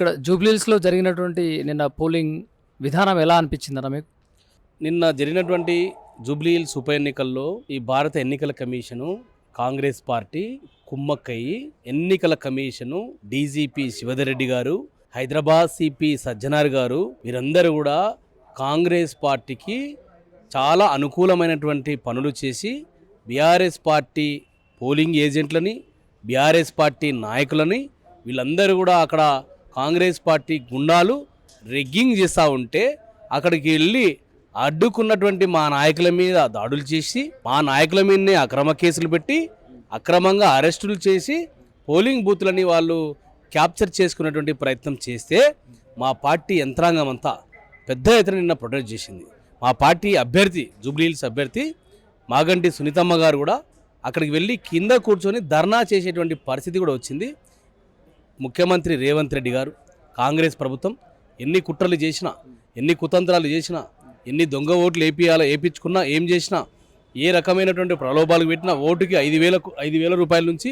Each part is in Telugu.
ఇక్కడ జూబ్లీహిల్స్లో జరిగినటువంటి నిన్న పోలింగ్ విధానం ఎలా అనిపించిందన్న మీకు? నిన్న జరిగినటువంటి జూబ్లీహిల్స్ ఉప ఎన్నికల్లో ఈ భారత ఎన్నికల కమిషను కాంగ్రెస్ పార్టీ కుమ్మక్కయ్యి ఎన్నికల కమిషను డీజీపీ శివధరెడ్డి గారు హైదరాబాద్ సిపి సజ్జనార్ గారు వీరందరూ కూడా కాంగ్రెస్ పార్టీకి చాలా అనుకూలమైనటువంటి పనులు చేసి బీఆర్ఎస్ పార్టీ పోలింగ్ ఏజెంట్లని బీఆర్ఎస్ పార్టీ నాయకులని వీళ్ళందరూ కూడా అక్కడ కాంగ్రెస్ పార్టీ గుండాలు రెగ్గింగ్ చేస్తూ ఉంటే అక్కడికి వెళ్ళి అడ్డుకున్నటువంటి మా నాయకుల మీద దాడులు చేసి మా నాయకుల మీదనే అక్రమ కేసులు పెట్టి అక్రమంగా అరెస్టులు చేసి పోలింగ్ బూత్లని వాళ్ళు క్యాప్చర్ చేసుకునేటువంటి ప్రయత్నం చేస్తే మా పార్టీ యంత్రాంగం అంతా పెద్ద ఎత్తున నిన్న ప్రొటెక్ట్ చేసింది. మా పార్టీ అభ్యర్థి జూబ్లీహిల్స్ అభ్యర్థి మాగంటి సునీతమ్మ గారు కూడా అక్కడికి వెళ్ళి కింద కూర్చొని ధర్నా చేసేటువంటి పరిస్థితి కూడా వచ్చింది. ముఖ్యమంత్రి రేవంత్ రెడ్డి గారు కాంగ్రెస్ ప్రభుత్వం ఎన్ని కుట్రలు చేసినా ఎన్ని కుతంత్రాలు చేసినా ఎన్ని దొంగ ఓట్లు వేపించాలో వేయించుకున్నా ఏం చేసినా ఏ రకమైనటువంటి ప్రలోభాలు పెట్టినా ఓటుకి ఐదు వేలకు ఐదు వేల రూపాయల నుంచి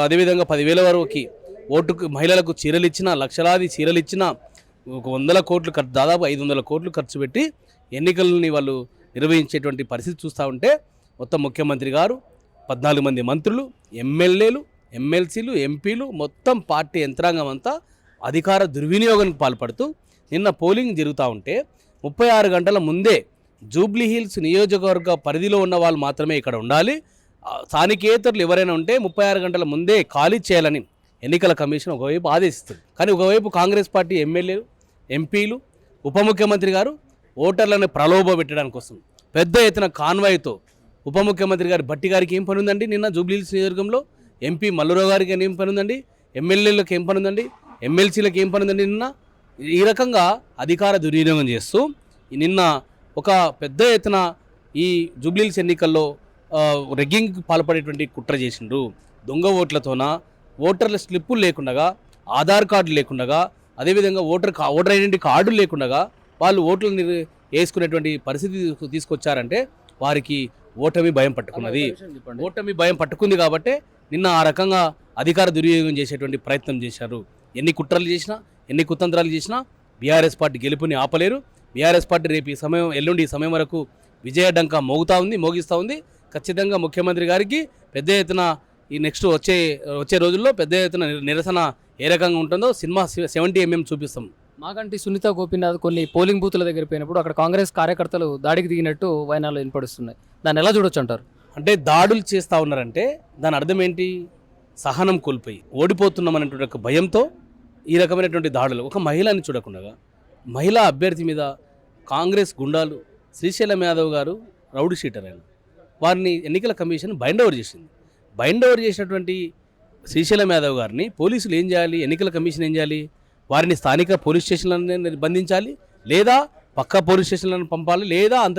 అదేవిధంగా పదివేల వరకు ఓటుకు మహిళలకు చీరలు ఇచ్చినా లక్షలాది చీరలు ఇచ్చినా ఒక వందల కోట్లు ఖర్చు దాదాపు ఐదు వందల కోట్లు ఖర్చు పెట్టి ఎన్నికలని వాళ్ళు నిర్వహించేటువంటి పరిస్థితి చూస్తూ ఉంటే మొత్తం ముఖ్యమంత్రి గారు పద్నాలుగు మంది మంత్రులు ఎమ్మెల్యేలు ఎమ్మెల్సీలు ఎంపీలు మొత్తం పార్టీ యంత్రాంగం అంతా అధికార దుర్వినియోగానికి పాల్పడుతూ నిన్న పోలింగ్ జరుగుతూ ఉంటే ముప్పై ఆరు గంటల ముందే జూబ్లీ హిల్స్ నియోజకవర్గ పరిధిలో ఉన్న వాళ్ళు మాత్రమే ఇక్కడ ఉండాలి. స్థానికేతరులు ఎవరైనా ఉంటే ముప్పై ఆరు గంటల ముందే ఖాళీ చేయాలని ఎన్నికల కమిషన్ ఒకవైపు ఆదేశిస్తుంది. కానీ ఒకవైపు కాంగ్రెస్ పార్టీ ఎమ్మెల్యేలు ఎంపీలు ఉప ముఖ్యమంత్రి గారు ఓటర్లను ప్రలోభ పెట్టడానికి కోసం పెద్ద ఎత్తున కాన్వాయ్తో ఉప ముఖ్యమంత్రి గారి భట్టి గారికి ఏం పని ఉందండి నిన్న జూబ్లీహిల్స్ నియోజకవర్గంలో? ఎంపీ మల్లురావు గారికి ఏం పని ఉందండి ఎమ్మెల్యేలకు ఏం పని ఉందండి ఎమ్మెల్సీలకు ఏం పని ఉందండి నిన్న? ఈ రకంగా అధికార దుర్వినియోగం చేస్తూ నిన్న ఒక పెద్ద ఎత్తున ఈ జూబ్లీహిల్స్ ఎన్నికల్లో ఆ, రెగ్గింగ్కి పాల్పడేటువంటి కుట్ర చేసిండ్రు. దొంగ ఓట్లతోన ఓటర్ల స్లిప్పులు లేకుండగా ఆధార్ కార్డు లేకుండగా అదేవిధంగా ఓటర్ కా- ఓటర్ ఐడెంటిటీ కార్డులు లేకుండగా వాళ్ళు ఓట్లు వేసుకునేటువంటి పరిస్థితి తీసుకు- తీసుకొచ్చారంటే వారికి ఓటమి భయం పట్టుకున్నది. ఓటమి భయం పట్టుకుంది కాబట్టి నిన్న ఆ రకంగా అధికార దుర్వినియోగం చేసేటువంటి ప్రయత్నం చేశారు. ఎన్ని కుట్రలు చేసినా ఎన్ని కుతంత్రాలు చేసినా బీఆర్ఎస్ పార్టీ గెలుపుని ఆపలేరు. బీఆర్ఎస్ పార్టీ రేపు ఈ సమయం ఎల్లుండి ఈ సమయం వరకు విజయడంక మోగుతా ఉంది మోగిస్తూ ఉంది. ఖచ్చితంగా ముఖ్యమంత్రి గారికి పెద్ద ఎత్తున ఈ నెక్స్ట్ వచ్చే వచ్చే రోజుల్లో పెద్ద ఎత్తున నిరసన ఏ రకంగా ఉంటుందో సినిమా సెవెంటీ ఎంఎం చూపిస్తాం. మాకంటే సునీత గోపీనాథ్ కొన్ని పోలింగ్ బూత్ల దగ్గర పోయినప్పుడు అక్కడ కాంగ్రెస్ కార్యకర్తలు దాడికి దిగినట్టు వైనాలు వినపడుస్తున్నాయి. దాన్ని ఎలా చూడొచ్చు అంటారు? అంటే దాడులు చేస్తూ ఉన్నారంటే దాని అర్థం ఏంటి? సహనం కోల్పోయి ఓడిపోతున్నాం అనేటువంటి ఒక భయంతో ఈ రకమైనటువంటి దాడులు. ఒక మహిళని చూడకుండా మహిళా అభ్యర్థి మీద కాంగ్రెస్ గుండాలు శ్రీశైలం యాదవ్ గారు రౌడీ షీటర్ ఆయన వారిని ఎన్నికల కమిషన్ బైండ్ ఓవర్ చేసింది. బైండ్ ఓవర్ చేసినటువంటి శ్రీశైలం యాదవ్ గారిని పోలీసులు ఏం చేయాలి? ఎన్నికల కమిషన్ ఏం చేయాలి? వారిని స్థానిక పోలీస్ స్టేషన్లను బంధించాలి లేదా పక్క పోలీస్ స్టేషన్లను పంపాలి? లేదా అంత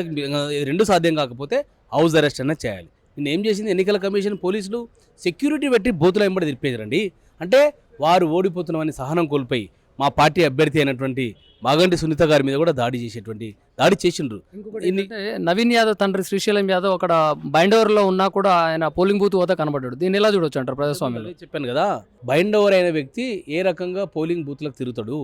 రెండు సాధ్యం కాకపోతే హౌస్ అరెస్ట్ అన్న చేయాలి. నేను ఏం చేసింది? ఎన్నికల కమిషన్ పోలీసులు సెక్యూరిటీ పెట్టి బూతుల వెంబడి తిప్పేదండి అంటే వారు ఓడిపోతున్నామని సహనం కోల్పోయి మా పార్టీ అభ్యర్థి అయినటువంటి మాగంటి సునీత గారి మీద కూడా దాడి చేసేటువంటి దాడి చేసిండ్రు. నవీన్ యాదవ్ తండ్రి శ్రీశైలం యాదవ్ అక్కడ బైండోవర్లో ఉన్నా కూడా ఆయన పోలింగ్ బూత్ వద్ద కనబడ్డాడు. దీన్ని ఎలా చూడొచ్చు అంటారు ప్రజాస్వామ్యంలో? అదే చెప్పాను కదా బైండ్ ఓవర్ అయిన వ్యక్తి ఏ రకంగా పోలింగ్ బూత్లకు తిరుగుతాడు?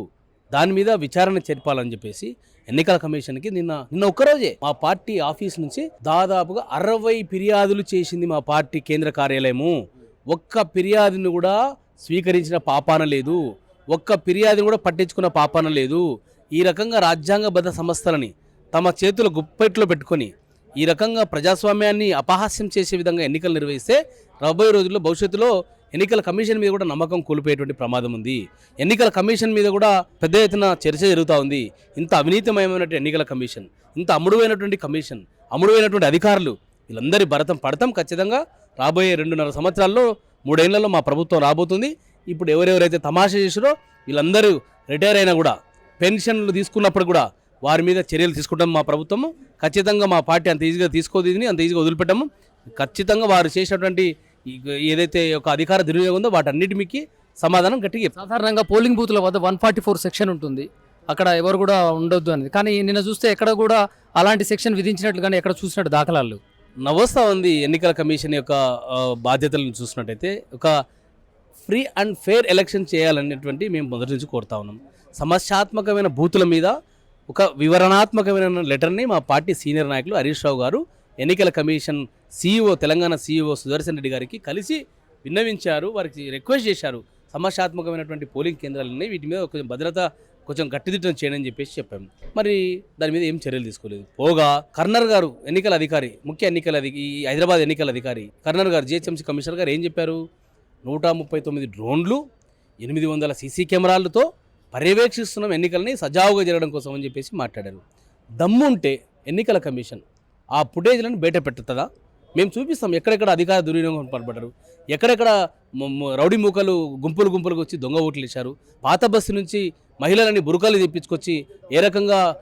దాని మీద విచారణ చేర్పాలని చెప్పేసి ఎన్నికల కమిషన్కి నిన్న నిన్న ఒక్కరోజే మా పార్టీ ఆఫీస్ నుంచి దాదాపుగా అరవై ఫిర్యాదులు చేసింది మా పార్టీ కేంద్ర కార్యాలయము. ఒక్క ఫిర్యాదుని కూడా స్వీకరించిన పాపాన లేదు. ఒక్క ఫిర్యాదుని కూడా పట్టించుకున్న పాపాన లేదు. ఈ రకంగా రాజ్యాంగబద్ధ సంస్థలని తమ చేతుల గుప్పెట్లో పెట్టుకొని ఈ రకంగా ప్రజాస్వామ్యాన్ని అపహాస్యం చేసే విధంగా ఎన్నికలు నిర్వహిస్తే రాబోయే రోజుల్లో భవిష్యత్తులో ఎన్నికల కమిషన్ మీద కూడా నమ్మకం కోల్పోయేటువంటి ప్రమాదం ఉంది. ఎన్నికల కమిషన్ మీద కూడా పెద్ద ఎత్తున చర్చ జరుగుతూ ఉంది. ఇంత అవినీతమయమైనటువంటి ఎన్నికల కమిషన్ ఇంత అముడువైనటువంటి కమిషన్ అముడువైనటువంటి అధికారులు వీళ్ళందరి భరతం పడతాం ఖచ్చితంగా. రాబోయే రెండున్నర సంవత్సరాల్లో మూడేళ్ళలో మా ప్రభుత్వం రాబోతుంది. ఇప్పుడు ఎవరెవరైతే తమాషా చేసారో వీళ్ళందరూ రిటైర్ అయినా కూడా పెన్షన్లు తీసుకున్నప్పుడు కూడా వారి మీద చర్యలు తీసుకుంటాం మా ప్రభుత్వము. ఖచ్చితంగా మా పార్టీ అంత ఈజీగా తీసుకోదు అంత ఈజీగా వదిలిపెట్టాము. ఖచ్చితంగా వారు చేసినటువంటి ఏదైతే ఒక అధికార దుర్వినియోగం ఉందో వాటన్నిటి మీకు సమాధానం గట్టిగా. సాధారణంగా పోలింగ్ బూత్ల వద్ద వన్ ఫార్టీ ఫోర్ సెక్షన్ ఉంటుంది అక్కడ ఎవరు కూడా ఉండొద్దు అనేది కానీ నిన్న చూస్తే ఎక్కడ కూడా అలాంటి సెక్షన్ విధించినట్లు కానీ ఎక్కడ చూసినట్టు దాఖలాలు. నవస్తా ఉంది ఎన్నికల కమిషన్ యొక్క బాధ్యతలను చూసినట్టయితే ఒక ఫ్రీ అండ్ ఫెయిర్ ఎలక్షన్ చేయాలనేటువంటి మేము మొదటి నుంచి కోరుతా ఉన్నాం సమస్యాత్మకమైన బూతుల మీద ఒక వివరణాత్మకమైన లెటర్ని మా పార్టీ సీనియర్ నాయకులు హరీష్ రావు గారు ఎన్నికల commission CEO Telangana CEO Sudarshan Reddy గారికి కలిసి విన్నవించారు వారికి రిక్వెస్ట్ చేశారు. సమస్యాత్మకమైనటువంటి పోలింగ్ కేంద్రాలు ఉన్నాయి వీటి మీద కొంచెం భద్రత కొంచెం గట్టిదిట్టం చేయండి అని చెప్పేసి చెప్పాము మరి దాని మీద ఏం చర్యలు తీసుకోలేదు. పోగా కర్నర్ గారు ఎన్నికల అధికారి ముఖ్య ఎన్నికల ఈ హైదరాబాద్ ఎన్నికల అధికారి కర్నర్ గారు జిహెచ్ఎంసీ కమిషనర్ గారు ఏం చెప్పారు? నూట ముప్పై తొమ్మిది డ్రోన్లు ఎనిమిది వందల సీసీ కెమెరాలతో పర్యవేక్షిస్తున్నాం ఎన్నికలని సజావుగా జరగడం కోసం అని చెప్పేసి మాట్లాడారు. దమ్ముంటే ఎన్నికల కమిషన్ ఆ ఫుటేజ్లను బయట పెట్టుతుందా? మేము చూపిస్తాం ఎక్కడెక్కడ అధికార దుర్వినియోగం పాల్పడ్డారు ఎక్కడెక్కడ రౌడీ మూకలు గుంపులు గుంపులుగా వచ్చి దొంగ ఓట్లు ఇచ్చారు పాత బస్సు నుంచి మహిళలని బురకలు తెప్పించుకొచ్చి ఏ రకంగా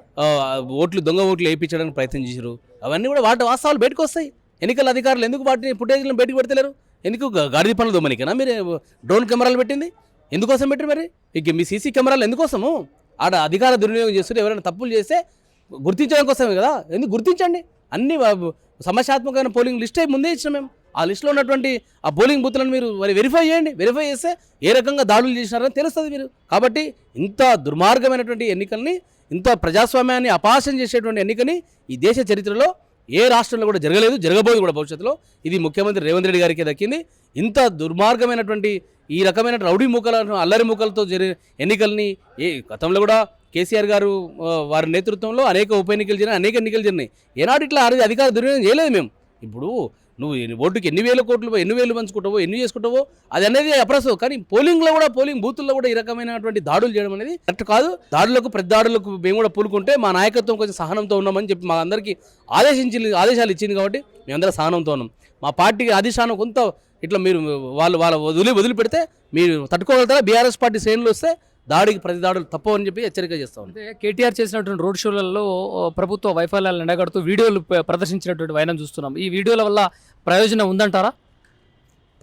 ఓట్లు దొంగ ఓట్లు వేయించడానికి ప్రయత్నం చేశారు. అవన్నీ కూడా వాటి వాస్తవాలు బయటకు వస్తాయి. ఎన్నికల అధికారులు ఎందుకు వాటిని ఫుటేజ్లను బయటకు పెడతలేరు? ఎందుకు గ- గాడిద పనులు దొమ్మనికేనా మీరు? డ్రోన్ కెమెరాలు పెట్టింది? ఎందుకోసం పెట్టారు మరి? ఇక మీ సీసీ కెమెరాలు ఎందుకోసము? ఆడ అధికార దుర్వినియోగం చేస్తుంటే ఎవరైనా తప్పులు చేస్తే గుర్తించడం కోసమే కదా? ఎందుకు గుర్తించండి? అన్ని సమస్యాత్మకమైన పోలింగ్ లిస్ట్ అయి ముందే ఇచ్చిన మేము. ఆ లిస్టులో ఉన్నటువంటి ఆ పోలింగ్ బూత్లను మీరు మరి వెరిఫై చేయండి. వెరిఫై చేస్తే ఏ రకంగా దాడులు చేసినారని తెలుస్తుంది మీరు. కాబట్టి ఇంత దుర్మార్గమైనటువంటి ఎన్నికల్ని ఇంత ప్రజాస్వామ్యాన్ని అపాసం చేసేటువంటి ఎన్నికని ఈ దేశ చరిత్రలో ఏ రాష్ట్రంలో కూడా జరగలేదు జరగబోదు కూడా భవిష్యత్తులో. ఇది ముఖ్యమంత్రి రేవంత్ రెడ్డి గారికి దక్కింది. ఇంత దుర్మార్గమైనటువంటి ఈ రకమైన రౌడీ మూకలను అల్లరి మూకలతో జరిగిన ఎన్నికల్ని ఏ గతంలో కూడా కేసీఆర్ గారు వారి నేతృత్వంలో అనేక ఉప ఎన్నికలు జరిగినాయి అనేక ఎన్నికలు జరిగినాయి. ఏనాడు ఇట్లా అరి- అధికార దుర్వినియోగం చేయలేదు మేము. ఇప్పుడు నువ్వు ఓటుకి ఎన్ని వేల కోట్లు ఎన్ని వేలు పంచుకుంటావో ఎన్ని చేసుకుంటావో అది అనేది అప్రసవ కానీ పోలింగ్లో కూడా పోలింగ్ బూతుల్లో కూడా ఈ రకమైనటువంటి దాడులు చేయడం అనేది కరెక్ట్ కాదు. దాడులకు ప్రతి దాడులకు మేము కూడా పూలుకుంటే మా నాయకత్వం కొంచెం సహనంతో ఉన్నామని చెప్పి మా అందరికీ ఆదేశించి ఆదేశాలు ఇచ్చింది కాబట్టి మేమందరం సహనంతో ఉన్నాం. మా పార్టీకి అధిష్టానం కొంత ఇట్లా మీరు వాళ్ళు వాళ్ళ వదిలి వదిలిపెడితే మీరు తట్టుకోగలుగుతారా? బీఆర్ఎస్ పార్టీ శ్రేణులు వస్తే దాడికి ప్రతి దాడులు తప్పవని చెప్పి హెచ్చరిక చేస్తా కేటీఆర్ చేసినటువంటి రోడ్ షోలలో ప్రభుత్వ వైఫల్యాలను ఎండగడుతూ వీడియోలు ప్ర- ప్రదర్శించినటువంటి వైనం చూస్తున్నాం. ఈ వీడియోల వల్ల ప్రయోజనం ఉందంటారా?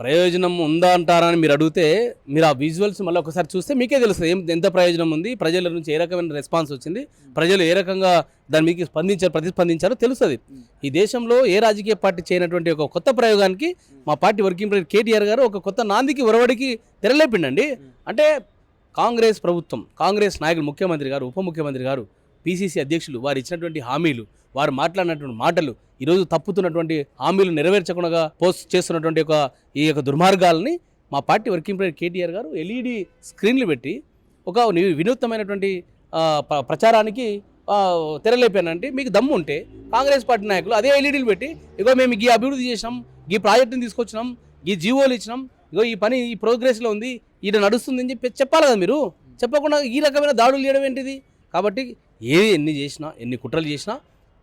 ప్రయోజనం ఉందా అంటారని మీరు అడిగితే మీరు ఆ విజువల్స్ మళ్ళీ ఒకసారి చూస్తే మీకే తెలుస్తుంది. ఏం ఎంత ప్రయోజనం ఉంది? ప్రజల నుంచి ఏ రకమైన రెస్పాన్స్ వచ్చింది? ప్రజలు ఏ రకంగా దాని మీకు స్పందించారు ప్రతిస్పందించారో తెలుస్తుంది. ఈ దేశంలో ఏ రాజకీయ పార్టీ చేయనటువంటి ఒక కొత్త ప్రయోగానికి మా పార్టీ వర్కింగ్ ప్రెసిడెంట్ కేటీఆర్ గారు ఒక కొత్త నాందికి ఒరవడికి తెరలేపిండండి. అంటే కాంగ్రెస్ ప్రభుత్వం కాంగ్రెస్ నాయకులు ముఖ్యమంత్రి గారు ఉప ముఖ్యమంత్రి గారు పిసిసి అధ్యక్షులు వారు ఇచ్చినటువంటి హామీలు వారు మాట్లాడినటువంటి మాటలు ఈరోజు తప్పుతున్నటువంటి హామీలు నెరవేర్చకుండా పోస్ట్ చేస్తున్నటువంటి ఒక ఈ యొక్క దుర్మార్గాలని మా పార్టీ వర్కింగ్ ప్రెసిడెంట్ కేటీఆర్ గారు ఎల్ఈడి స్క్రీన్లు పెట్టి ఒక వినూత్నమైనటువంటి ప్రచారానికి తెరలేపానంటే మీకు దమ్ము ఉంటే కాంగ్రెస్ పార్టీ నాయకులు అదే ఎల్ఈడీలు పెట్టి ఇగో మేము ఈ అభివృద్ధి చేసినాం ఈ ప్రాజెక్టుని తీసుకొచ్చినాం ఈ జీవోలు ఇచ్చినాం ఇగో ఈ పని ఈ ప్రోగ్రెస్లో ఉంది ఈడ నడుస్తుంది అని చెప్పి చెప్పాలి కదా మీరు? చెప్పకుండా ఈ రకమైన దాడులు చేయడం ఏంటిది? కాబట్టి ఏది ఎన్ని చేసినా ఎన్ని కుట్రలు చేసినా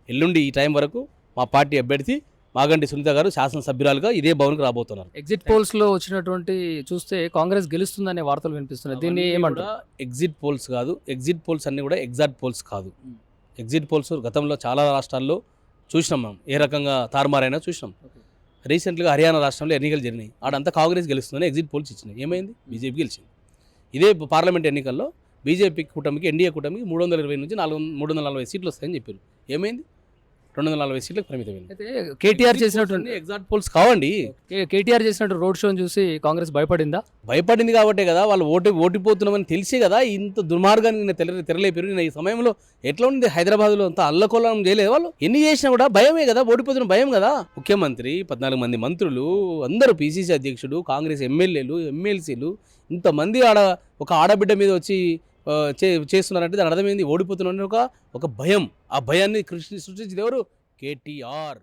ఎల్లుండి ఈ టైం వరకు మా పార్టీ అభ్యర్థి మాగంటి సునీత గారు శాసనసభ్యురాలుగా ఇదే భవన్కి రాబోతున్నారు. ఎగ్జిట్ పోల్స్లో వచ్చినటువంటి చూస్తే కాంగ్రెస్ గెలుస్తుందనే వార్తలు వినిపిస్తున్నాయి. దీన్ని ఏమంటారు? ఎగ్జిట్ పోల్స్ కాదు. ఎగ్జిట్ పోల్స్ అన్నీ కూడా ఎగ్జాక్ట్ పోల్స్ కాదు. ఎగ్జిట్ పోల్స్ గతంలో చాలా రాష్ట్రాల్లో చూసినాం మనం. ఏ రకంగా తారుమారైనా చూసినాం. రీసెంట్గా హర్యానా రాష్ట్రంలో ఎన్నికలు జరిగినాయి. ఆడంతా కాంగ్రెస్ గెలుస్తుందని ఎగ్జిట్ పోల్స్ ఇచ్చినాయి. ఏమైంది? బీజేపీ గెలిచింది. ఇదే పార్లమెంట్ ఎన్నికల్లో బీజేపీ కూటమికి ఎన్డీఏ కూటమికి మూడు వందల ఇరవై నుంచి నాలుగు మూడు వందల నలభై సీట్లు వస్తాయని చెప్పారు. ఏమైంది? రెండు వందల నలభై సీట్లకు పరిమితమైంది అయితే కేటీఆర్ చేసినటువంటి ఎగ్జాక్ట్ పోల్స్ కావండి. కే- కేటీఆర్ చేసినట్టు రోడ్ షోని చూసి కాంగ్రెస్ భయపడిందా? భయపడింది కాబట్టే కదా వాళ్ళు ఓటు ఓటిపోతున్నామని తెలిసే కదా ఇంత దుర్మార్గాన్ని నేను తెర తెరలేపారు. నేను ఈ సమయంలో ఎట్లా ఉంది? హైదరాబాద్లో అంత అల్లకొల్లం చేయలేదు వాళ్ళు. ఎన్ని చేసినా కూడా భయమే కదా ఓడిపోతున్న భయం కదా. ముఖ్యమంత్రి పద్నాలుగు మంది మంత్రులు అందరూ పిసిసి అధ్యక్షుడు కాంగ్రెస్ ఎమ్మెల్యేలు ఎమ్మెల్సీలు ఇంతమంది ఆడ ఒక ఆడబిడ్డ మీద వచ్చి చే చేస్తున్నారంటే దాని అర్థమైంది ఓడిపోతున్నారని ఒక ఒక భయం. ఆ భయాన్ని కృష్ణ సృష్టించింది ఎవరు? కేటీఆర్.